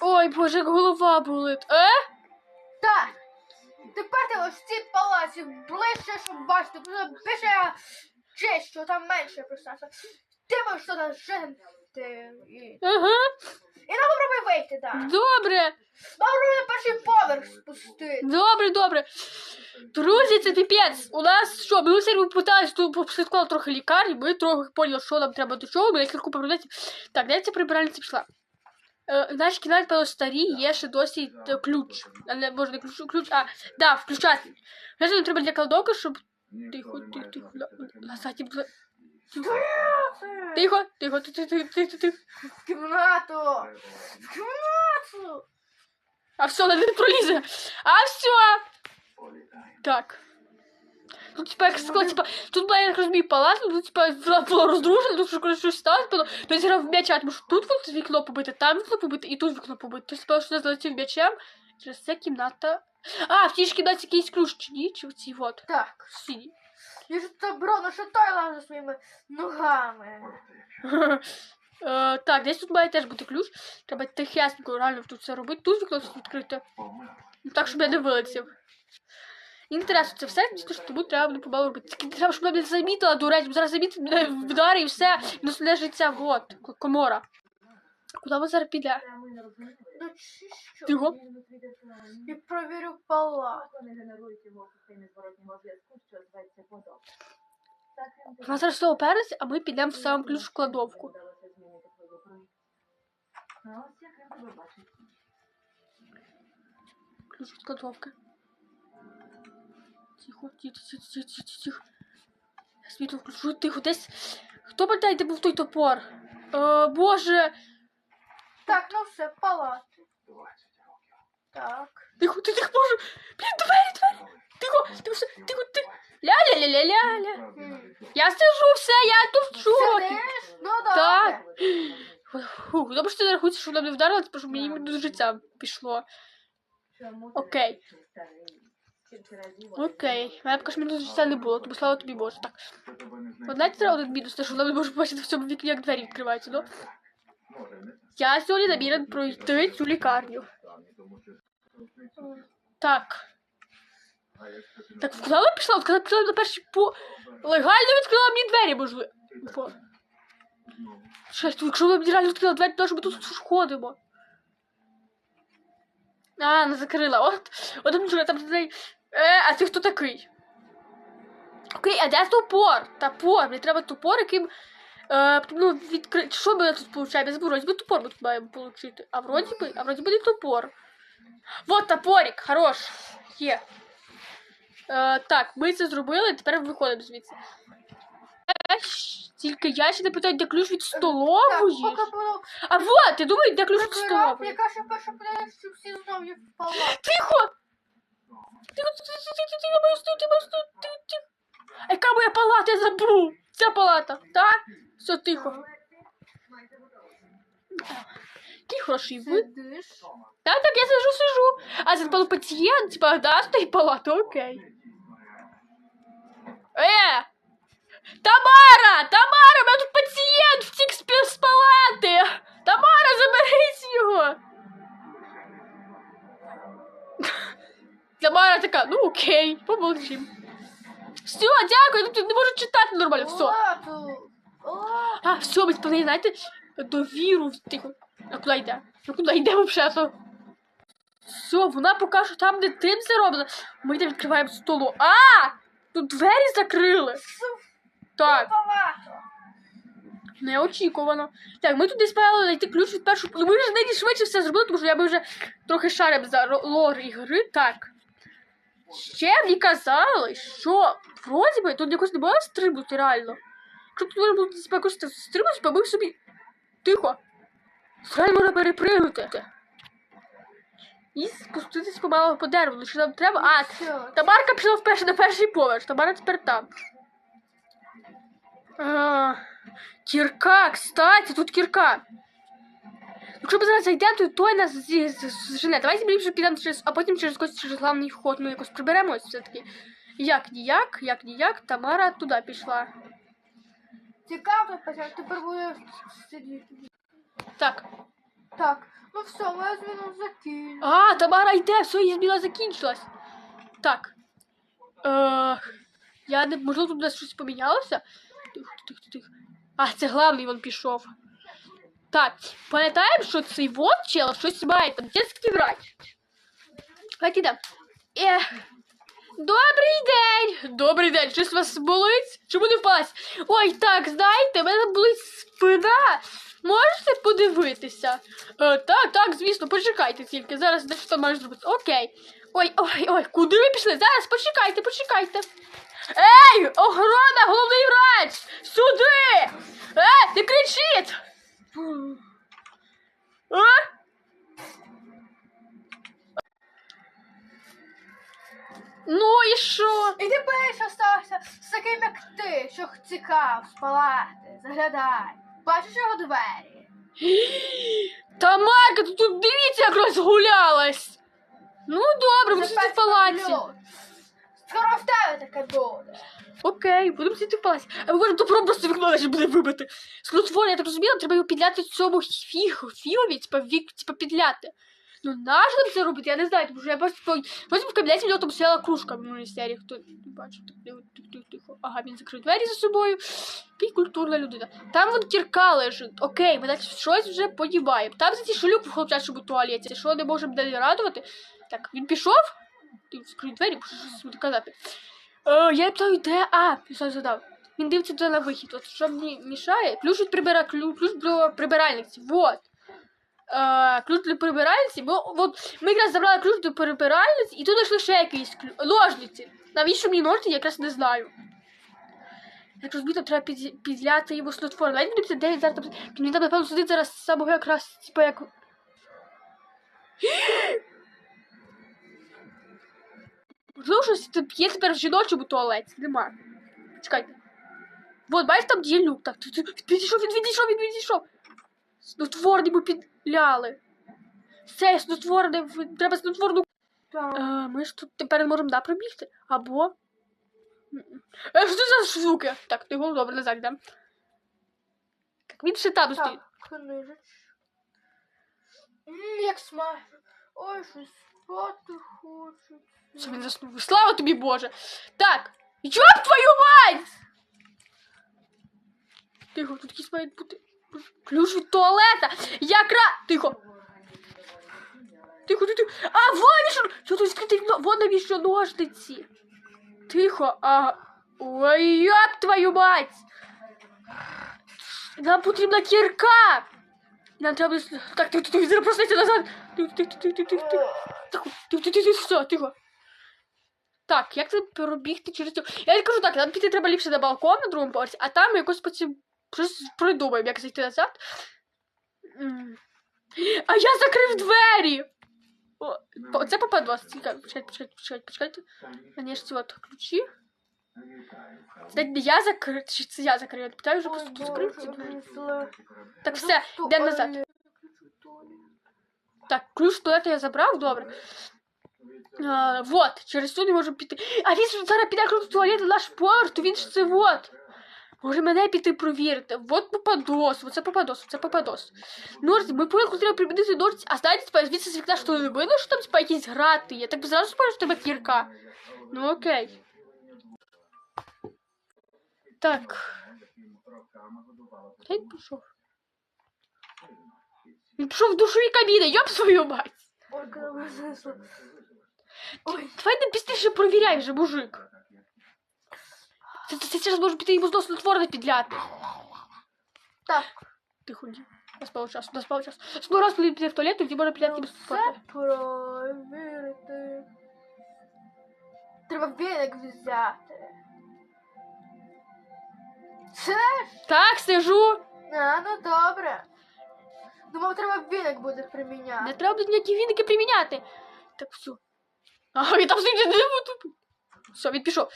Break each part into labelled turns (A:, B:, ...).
A: Ой, боже, як голова болить. Е?
B: Так. Тепер ти ось в цій палаці ближче, щоб бачити, більше честь, що там менше пространства. Ти можеш туди жити.
A: Ага.
B: і нам попробуй вийти, так.
A: Добре.
B: Нам попробуй на перший поверх спустити.
A: Добре, добре. Друзі, це піпець. У нас що, ми все попитались, тут послідкували трохи лікарні, ми трохи поняли, що нам треба до чого, ми кілька прибиральниць. Так, де ця прибиральниця пішла? Е, наші кімнаті, певно, старі, є ще досі е, ключ. А не, може, не ключ, ключ, а, да, включатель. Нам треба для кладовки, щоб... Тихо, тихо, тихо, на, на сайті буде... Тихо, тихо, тихо, тихо, тихо, тихо.
B: В кімнату. В кімнату.
A: А все, не пролізе. А все. Так. Тут, типа, як сказала, типа, тут була, я так розумію, палац, тут, типа, вона була розрушена, тут щось щось сталося, певно, хтось грав в м'яча, тому що тут вікно побите, там вікно побите, і тут вікно побите. Тобто, певно, що не залетів м'ячем, через це кімната... А, в тій ж кімнаті якийсь ключ, чи ні? Чи в цій, от,
B: Так.
A: синій.
B: Я ж ну що той лаже своїми ногами.
A: Е, так, десь тут має теж бути ключ. Треба тихесенько реально тут все робити. Тут вікно відкрите. Ну, так, щоб я не вилетів. Інтересно, це все чи тому треба буде побалу робити. Тільки треба, щоб мене замітила, бо зараз замітить мене в ударі і все. І не життя, вот, к- комора. Куди ми зараз піде?
B: Ну чи що?
A: Тихо.
B: І провірю
C: в що. Так,
A: Вона зараз все опереться, а ми підемо в сам ключ в кладовку.
C: Бачить.
A: Ключ від кладовки. Тихо, тихо, тихо, тихо, тихо, світло включу, тихо, десь. Хто пам'ятає, де був той топор? Е, боже.
B: Так, ну все, палати. Так.
A: Тихо, ти тихо, боже. Блін, двері, двері. Тихо, тихо, все, тихо, тихо. Ля-ля-ля-ля-ля-ля. Я сижу, все, я шокі.
B: Сидиш? Ну добре.
A: Так. Фух, добре, що ти не рахуєш, що вона не вдарила, тому що мені до життя пішло. Окей. Окей. Мене що мінус життя не було, тому слава тобі Боже. Так. От знаєте, треба один мінус, те, що не може побачити в цьому вікні, як двері відкриваються, ну? Я сьогодні намірен пройти цю лікарню. Так. Так, вона пішла? От пішла на перший по... Легально відкрила мені двері, можливо. По... Щось, якщо вона мені реально відкрила двері, то ми тут ходимо. А, не закрила. От, от там там. Е, а ти хто такий? Окей, а де топор? Топор, мені треба топор, яким... Е, ну, відкрити. Що ми тут получаємо? Я забув, вроді би топор ми тут маємо отримати. А вроді би, а вроді би не топор. Вот топорик, хорош. Є. Е, так, ми це зробили, тепер виходимо звідси. Е, Тільки я ще не питаю, де ключ від
B: Так, поки
A: А вот, я думаю, де ключ від
B: прибирати,
A: столової.
B: яка ще перша що всі знову є в палаті.
A: Тихо! Яка моя палата, я забув? Ця палата, так? Все, тихо. Який хороший ви. Так, так, я сижу, сижу. А це напевно пацієнт, типа, да, з тієї палати, окей. Е! Тамара! Тамара, Тамара така, ну окей, помолчим. Все, дякую, ну, тут не можу читати нормально, все. А, все, ми сповнили, знаєте, довіру. Тихо. А куди йде? Ну куди йде взагалі? Все, вона поки що там, де тим все робила. Ми йдемо відкриваємо столу. А! Тут двері закрили. Так, неочікувано. Так, ми тут десь мали знайти ключ від першого. Ну, ми вже нині швидше все зробили, тому що я би вже трохи шарив за лор ігри. Так. Ще мені казали, що вроді би тут якось не було стрибнути реально. Якщо тут можна було якось стрибнути, ми собі. Тихо. Реально можна перепригнути. І спуститись помало по дереву. Ну, Що нам треба? А, Тамарка пішла вперше на перший поверх, Тамара тепер там. А, кірка, кстати, тут кірка. Якщо ми зараз зайдемо, то той нас зжене. Давайте ліпше підемо через, а потім через якось через главний вход. Ну якось приберемось все-таки. Як ніяк, як ніяк, Тамара туди пішла.
B: Цікаво, тепер буде сидіти.
A: Так.
B: Так, ну все, моя зміна закінчена.
A: А, Тамара йде, все, її зміна закінчилась. Так. Е, я не можливо тут у нас щось помінялося. Тихо, тихо, тихо. А, це главний він пішов. Так, пам'ятаємо, що цей вот щось має там дітський грати. Давайте йдемо. Ех. Добрий день! Добрий день! Щось вас болить? Чи буде впасть? Ой, так, знаєте, в мене болить спина. Можете подивитися? Е, так, так, звісно, почекайте тільки. Зараз де що маєш зробити. Окей. Ой, ой, ой, куди ви пішли? Зараз почекайте, почекайте. Ей! Охорона, головний врач! Сюди! Е, не кричіть! А? Ну і що?
B: І ти перш остався з таким, як ти, що цікав спалати, заглядай. Бачиш його двері?
A: Тамарка, ти тут дивіться, як розгулялась. Ну добре, сидіти в палаці.
B: Скоро в тебе таке буде.
A: Окей, будемо сидіти в палаці. А ми можемо добро просто вікно наче буде вибити. Слотворення, я так розуміла, треба його підляти цьому фігу, фігові, типа, вік, типа підляти. Ну нащо це робити? Я не знаю, тому що я просто потім в кабінеті в нього там стояла кружка в серії. Хто бачив, тихо, тихо. Ага, він закрив двері за собою. Який культурна людина. Там вон кірка лежить. Окей, ми значить щось вже подіваємо. Там за ці шалюк в хлопчачому туалеті. Що не можемо далі радувати? Так, він пішов? Ти відкрив двері, що щось казати. Е, я питаю, де? А, писав задав. Він дивиться туди на вихід. От що мені мішає? Ключ від прибира, ключ, ключ до прибиральниці. Вот. Е, ключ для прибиральниці. Бо от ми якраз забрали ключ до прибиральниці, і тут знайшли ще якийсь ключ. Ножниці. Навіщо мені ножниці, я якраз не знаю. Як розумієте, треба під, підляти його снотвором. Навіть подивіться, де він зараз там. Мені там, напевно, сидить зараз з самого якраз, типу, як. Можливо, щось є тепер жіночому туалеті. Нема. Чекайте. Вот, бачиш, там є люк. Так, відійшов, він відійшов, він відійшов. Снотворний ми підляли. Все, снотворне, треба снотворну. Е, ми ж тут тепер не можемо да, пробігти. Або. Е, що це за штуки? Так, ти голову добре назад йдемо. Так, він ще там стоїть.
B: Так, книжечка. Як смачно. Ой, щось спати.
A: Що заснув? Слава тобі, Боже! Так! Йоп твою мать! Тихо, тут якийсь має бути. Ключ від туалета! Якра... Тихо! Тихо, тихо, тихо. А, вон навіщо... Що тут відкрите вікно? Вон навіщо ножниці? Тихо, а... Ой, йоп твою мать! Нам потрібна кірка! Нам треба... Так, тихо, тихо, зараз проснеться назад! Тихо, тихо, тихо, тихо, тихо, тихо. Тихо, тихо, тихо, тихо, все, тихо. Так, як це пробігти через цю. Я кажу так, нам піти треба ліпше на балкон на другому поверсі, а там якось потім щось придумаємо, як зайти назад. А я закрив двері! О, це. Цікаво. Почекайте, почекайте, почекайте, почекайте. Конечно, от ключі. Це не я закрив, чи це я закрив? Я питаю, вже просто тут закрив ці двері. Так, все, йдемо назад. Так, ключ туалету я забрав, добре. А, вот, через цю не можу піти. А він зараз піде ключ в туалет на наш порт, він ж це вот. Може мене піти провірити. Вот попадос, оце попадос, це попадос. Норці, ми поїхали, треба прибудити норці, а знаєте, звідси з вікна, що не видно, що там типа якісь грати є. Так зразу спорю, що тебе кірка. Ну окей. Так. Та й пішов. Він пішов в душові кабіни, йоп свою мать.
B: Ой, коли ми знесли. Ой,
A: Давай не пізніше провіряй вже, мужик. Це, це, це зараз може піти йому знову снотворне підляти.
B: так,
A: Тихо, ні. У нас мало часу, у нас мало часу. Знову раз, коли піде в туалет, тоді може підляти йому
B: все
A: снотворне.
B: провірити. Треба віник взяти. Це ж?
A: Так, сижу.
B: А, ну добре. Думав, треба віник буде приміняти.
A: Не треба буде ніякі віники приміняти. Так, все. А, він там не буду. Все, він пішов.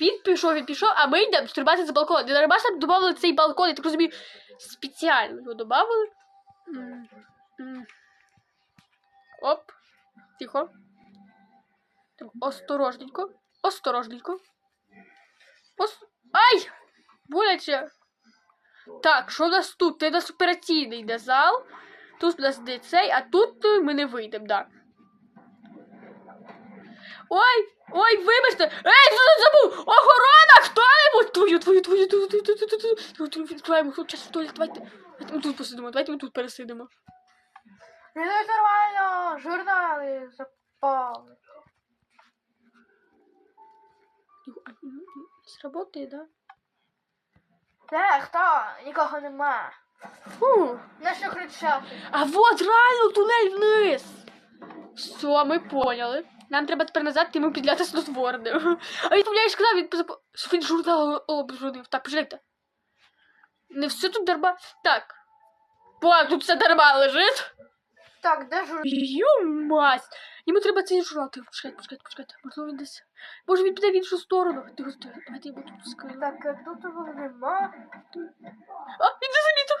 A: Він пішов, він пішов, а ми йдемо стрибати за балкон. Ж там додали цей балкон, я так розумію, спеціально його м. Оп. Тихо. Осторожненько. Осторожненько. Ос... Ай! Боляче. Так, що у нас тут? Це у нас операційний де зал. Тут у нас де цей, а тут е, ми не вийдемо, да. Ой, ой, вибачте! Ей, що забув? Охорона! Хто-небудь! Твою, твою, твою, твою, твою, твою, твою, твою, твою, твою, відкриваємо час в туалет, давайте. Давайте ми тут посидимо, давайте ми тут пересидимо.
B: Не нормально, журнали запали.
A: Йо, а, м, м, Сработає, да?
B: Де, хто? Нікого нема.
A: Фу.
B: На що кричати?
A: А вот реально тунель вниз. Все, ми поняли. Нам треба тепер назад йому підляти снотворне. А він я ж сказав, він позап... що він журнал обжурнив. Так, почекайте. Не все тут дарма. Так. По, тут все дарма лежить.
B: Так, де журнал?
A: Йомась! Йому треба цей журнал. Тихо, почекайте, почекайте, почекайте. Можливо, він десь. Може він піде в іншу сторону. Тихо, тихо, давайте йому тут скажу.
B: Так, а тут його нема.
A: А, він не замітив.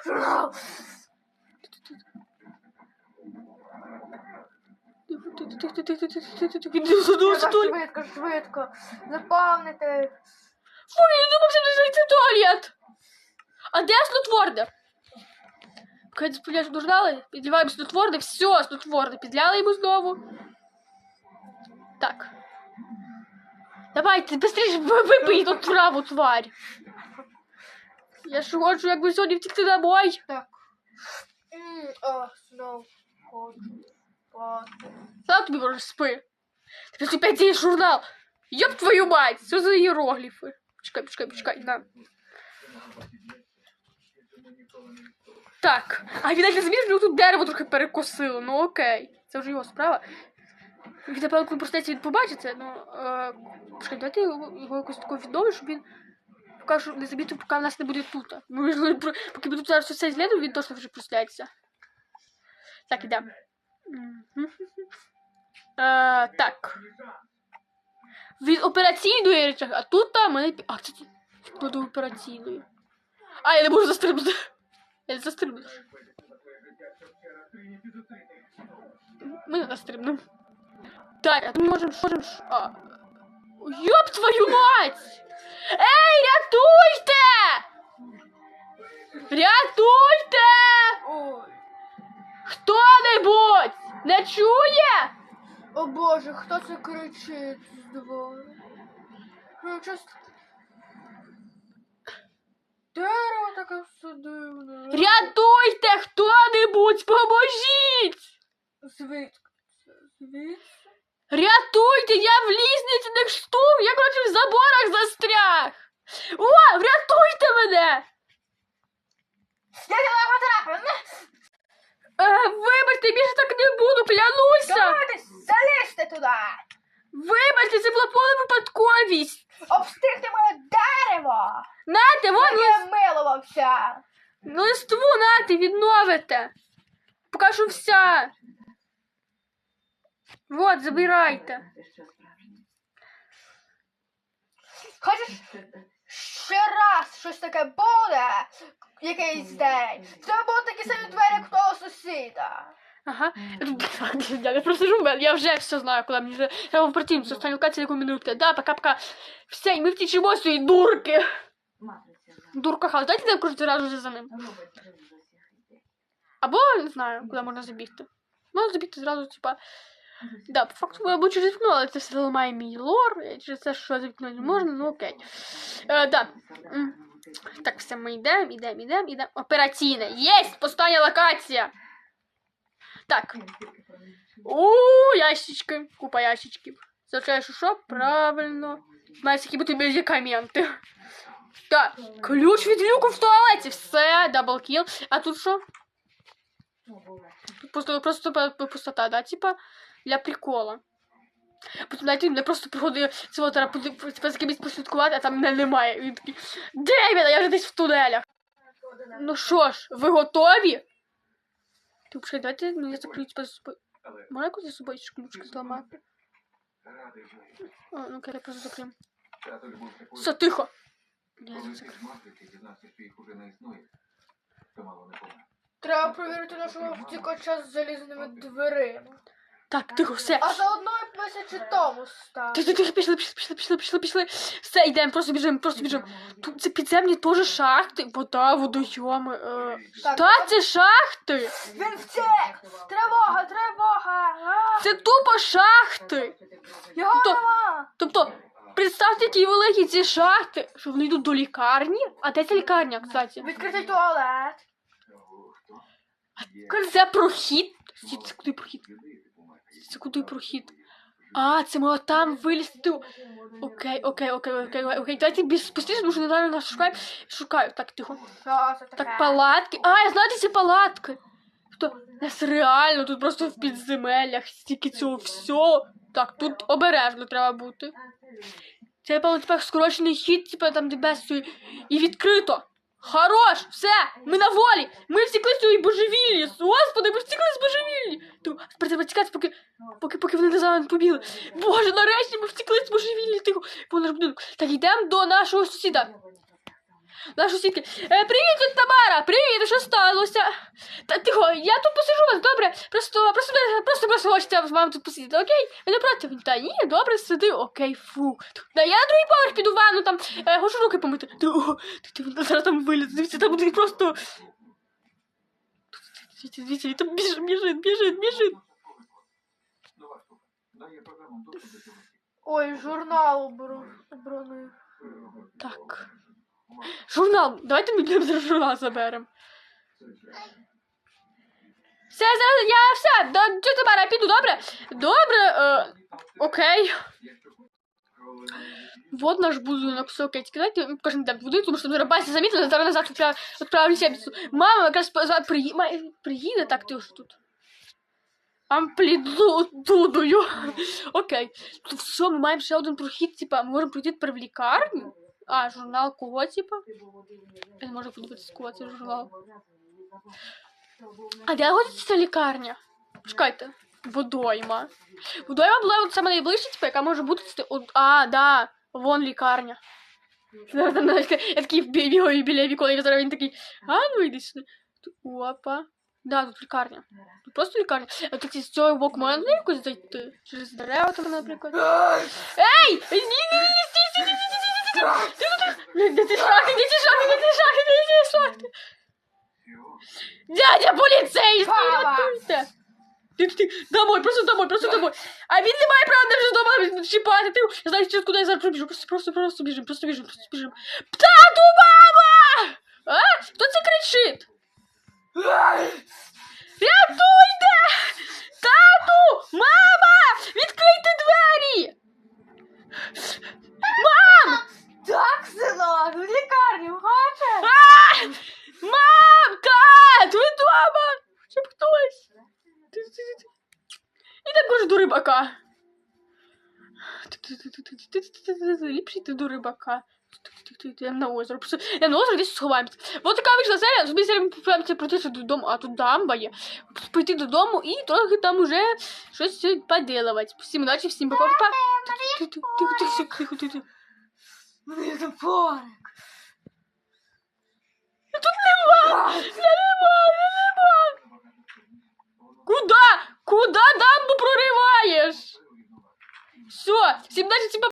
A: Він не задумався тут.
B: швидко, швидко. Заповнити.
A: Фу, я думав, що не зайти в туалет. А де снотворне? Сподіваюся, дождали, підливаємо снотворне, все, снотворне, підляли йому знову. Так. Давайте, быстріше ви- випий ту траву, тварь. Я ж хочу, якби сьогодні втекти домой.
B: Так.
A: Сам тобі може спи. Ти опять цей журнал. Ёб твою мать, що за іерогліфи? Почекай, почекай, почекай, на. Так, а він навіть не замітив, тут дерево трохи перекосило. Ну окей, це вже його справа. Він напевно, коли він побачить ну. Е, давайте його, якось тако відомо, щоб він поки що не замітив, поки в нас не буде тут. Ну, ми поки ми зараз все зліду, він точно вже проснеться. Так, ідемо. Е, так. Від операційної речі, а тут там мене. А, це тут до. А, я не можу застрибнути. Я не застрибну. Ми не застрибнемо. А ми можемо. можемо. А. Йоп твою мать! Ей, рятуйте! Рятуйте! Хто-небудь! Не чує?
B: О боже, хто це кричить з двору? Ну, щось... Дерево таке все дивне.
A: Рятуйте хто-небудь, поможіть!
B: Звідки? Звідки?
A: Рятуйте, я в лісницях штук, я коротше в заборах застряг. О, врятуйте мене!
B: Я тебе потрапив!
A: Е, вибачте, більше так не буду, клянуся!
B: Давайте, залізьте туди!
A: Вибачте, це була повна випадковість.
B: Обстригти моє дерево!
A: Нате, вон
B: Я милувався!
A: листву нате, відновите. Поки що вся. Вот, забирайте.
B: Хочеш ще раз щось таке буде? Якийсь день. В тебе будуть такі самі двері, як того сусіда.
A: Ага. Я просто жумбел, я вже все знаю, куди мені вже треба в противницю, останню локацію яку минутку. Да, пока-пока. Все, і ми втічемо з цієї дурки. Дурка хаус. Дайте нам кружити разу вже за ним.
C: ідей.
A: Або не знаю, куди можна забігти. Можна забігти зразу, типа. Да, по факту або через вікно, але це все ламає мій лор. і Через це, що за вікно не можна, ну окей. Е, да. М. Так, все, ми йдемо, йдемо, йдемо, йдемо. Операційне. Єсть! Остання локація. Так. У ящички. Купа ящичків. Означає, що що? Правильно. Мають які бути медикаменти. Так, ключ від люку в туалеті. Все, даблкіл. А тут що? Тут просто, просто п- п- пустота, да? Типа для прикола. Потім навіть він мене просто приходить цього треба типу, з кимось послідкувати, а там мене немає. Він такий Девіда, я вже десь в тунелях. Ну що ж, ви готові? Ти взагалі, давайте мені заключить за собою. Можна якусь за собою ключки зламати? О, Ну, я просто закрим. Все, тихо!
B: Треба провірити нашого втікача з залізними дверима.
A: Так, тихо, все.
B: А заодно і мисячи тому став.
A: Тихо, тихо, пішли, пішли, пішли, пішли, пішли, пішли. Все, йдемо, просто біжимо, просто біжимо. Тут це підземні теж шахти, вода, водойоми. Е...
B: Так,
A: Та це шахти!
B: Він втек! Тривога, тривога! А!
A: Це тупо шахти!
B: Його
A: то-
B: нема!
A: Тобто, представте, які великі ці шахти, що вони йдуть до лікарні. А де ця лікарня, кстати?
B: Відкритий туалет.
A: Це прохід. Це куди прохід? Це куди прохід? А, це ми там вилізти. Окей, окей, окей, окей, окей. Давайте без спустись, тому що не нас шукаємо. Шукаю. Так, тихо. Так, палатки. А, я знаю, де ці палатки. Тобто, нас реально тут просто в підземеллях стільки цього всього. Так, тут обережно треба бути. Це, певно, тепер скорочений хід, типу, там де без І відкрито. Хорош! Все! Ми на волі! Ми втекли з цієї божевіллі! Господи, ми втекли з божевіллі! Треба тікати, поки, поки, поки вони не побігли. Боже, нарешті ми втекли з божевіллі! Тихо, по наш будинок. Так, йдемо до нашого сусіда. Наші сусідки. Е, привіт, тітя Тамара! Привіт, що сталося? Та тихо, я тут посижу вас, добре? Просто, просто, просто, просто хочеться з вами тут посидіти, окей? Ви не проти? Та ні, добре, сиди, окей, фу. Та я другий поверх піду в ванну, там, е, хочу руки помити. Ти, о, ти, ти, зараз там виліз, дивіться, там буде просто... Дивіться, дивіться, він там біжить, біжить, біжить.
B: Ой, журнал обронив.
A: Так. Журнал, давайте ми для журнал заберемо. Все, зараз я все, до Тамара, я піду, добре? Добре, е, окей. Вот наш будинок, все, окей, тільки дайте ну, кожен день будинок, тому що зараз Бася замітила, зараз назад відправлю сябіцю. Мама по- за- приї- так ти що тут. Амплітудою. Окей. Тут все, ми маємо ще один типа, ми можемо пройти тепер в. А, журнал кого, типа? Я не можу подивитися, журнал. А де знаходиться ця лікарня? Чекайте. Водойма. Водойма була саме найближча, типу, яка може бути. А, да, вон лікарня. Я такий бігаю біля зараз він такий, а ну йди сюди. Опа. Да, тут лікарня. Тут просто лікарня. А тут з цього боку можна якось зайти? Через дерева там, наприклад. Ей! Ні, ні, ні, стій, стій, стій, стій, стій, стій, стій. Де ці шахи, де ці шахи, де ці шахи, де ці шахи? Дядя поліцейський, рятуйте! Домой, просто домой, просто домой. А він не має права навіть дома чіпати. Ти, я знаю, через куди я зараз пробіжу. Просто, просто, просто біжим, просто біжим, просто біжим. Тату, мама! А? Хто це кричить? Рятуйте! Тату! Мама! Відкрийте двері! Мам!
B: Так, синок, в лікарню, хочеш?
A: А! Мам! Тат! Ви дома! Щоб хтось! Ти- ти- ти- ти. І також до рибака. Ліпше йти до рибака. Я на озеро. Просто я на озеро десь сховаємося. Вот така вийшла серія. Собі серія попадається про те, що додому, а тут дамба є. Пойти додому і трохи там уже щось поділувати. Всім удачі, всім пока-пока. Тихо, тихо, тихо, тихо, тихо.
B: Мені топорик.
A: Тут нема! Я нема, я нема! Куда? Куда дамбу прориваєш? Все, всім удачі, всім